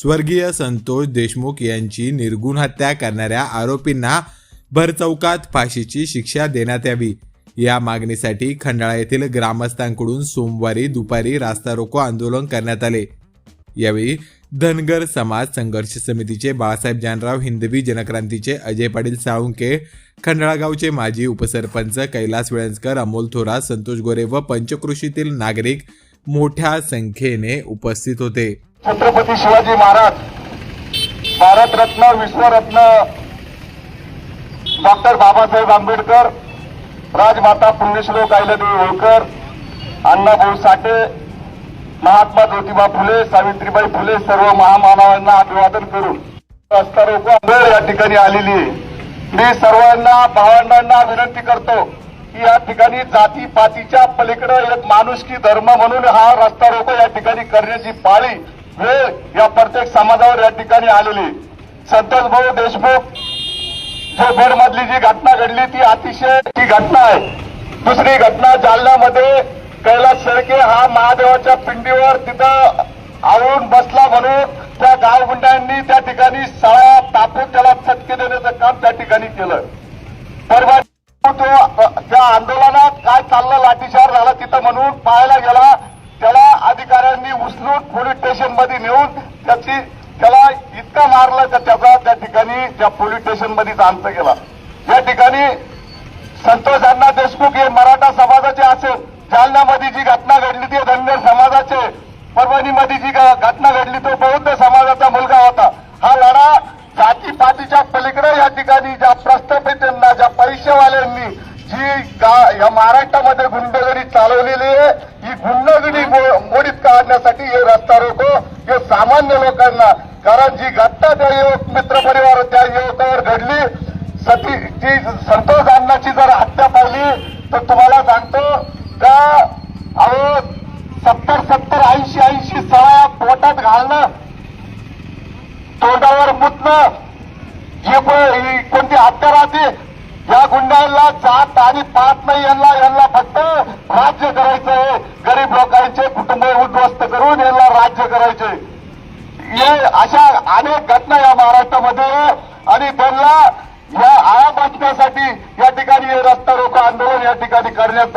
स्वर्गीय संतोष देशमुख यांची निर्गुण हत्या करणाऱ्या आरोपींना भरचौकात फाशीची शिक्षा देण्यात यावी. या मागणीसाठी खंडाळा येथील ग्रामस्थांकडून सोमवारी दुपारी रास्ता रोको आंदोलन करण्यात आले. यावेळी धनगर समाज संघर्ष समितीचे बाळासाहेब जानराव हिंदवी जनक्रांतीचे अजय पाटील साळुंके खंडाळागावचे माजी उपसरपंच कैलास वेळंजकर अमोल थोरा संतोष गोरे व पंचकृषीतील नागरिक मोठ्या संख्येने उपस्थित होते. छत्रपती शिवाजी महाराज भारतरत्न विश्वरत्न डॉक्टर बाबासाहेब आंबेडकर राजमाता पुण्यश्लोक कायलादेवी होळकर अण्णाभाऊ साठे महात्मा ज्योतिबा फुले सावित्रीबाई फुले सर्व महामानवांना अभिवादन करून रस्ता रोको या ठिकाणी आलेली आहे. मी सर्वांना भावंडांना विनंती करतो की या ठिकाणी जाती पातीच्या पलीकडे एक माणुसकी धर्म म्हणून हा रस्ता रोको या ठिकाणी करण्याची पाळी वेळ या प्रत्येक समाजावर या ठिकाणी आलेली. संतोष भाऊ देशमुख जो बीड मधली जी घटना घडली ती अतिशय ती घटना आहे. दुसरी घटना जालन्यामध्ये कैलास शेळके हा महादेवाच्या पिंडीवर तिथं आवळून बसला म्हणून त्या गावगुंडांनी त्या ठिकाणी सळा तापून त्याला चटके देण्याचं काम त्या ठिकाणी केलं. परवा तो त्या आंदोलनात काय चाललं लाठीचार झाला तिथं म्हणून पाहायला गेला. त्याला अधिकाऱ्यांनी उचलून पोलीस स्टेशनमध्ये नेऊन त्याची त्याला इतका मारलं तर त्याचा त्या ठिकाणी त्या पोलीस स्टेशन मध्येच अंत केला. या ठिकाणी संतोष अण्णा देशमुख हे मराठा समाजाचे असेल. जालन्यामध्ये जी घटना घडली ती धनगर समाजाचे परभणीमध्ये जी घ- घटना घडली तो बौद्ध समाजाचा मुलगा होता हा लढा जाती पातीच्या पलीकडे या ठिकाणी ज्या प्रस्थापितांना ज्या जी गा- या महाराष्ट्रामध्ये गुंडगिरी चालवलेली आहे. ही गुंडगिरी मोडीत काढण्यासाठी हे रस्ता रोको. हे सामान्य लोकांना कारण जी घटना त्या युवक मित्रपरिवार त्या युवकावर घडली सती जी संतोष अण्णाची जर हत्या पाहिली तर तुम्हाला सांगतो का अहो सत्तर सत्तर ऐंशी ऐंशी सळा पोटात घालणं तोंडावर मुतणं हे कोणती हत्या राहते? या गुंडांना जात आणि पाहत नाही यांना यांना फक्त राज्य करायचंय गरीब लोकांचे कुटुंब उद्ध्वस्त करून यांना राज्य करायचे हे अशा अनेक घटना या महाराष्ट्रामध्ये आणि त्यांना या आळा बसण्यासाठी या ठिकाणी हे रस्ता रोको आंदोलन या ठिकाणी करण्यात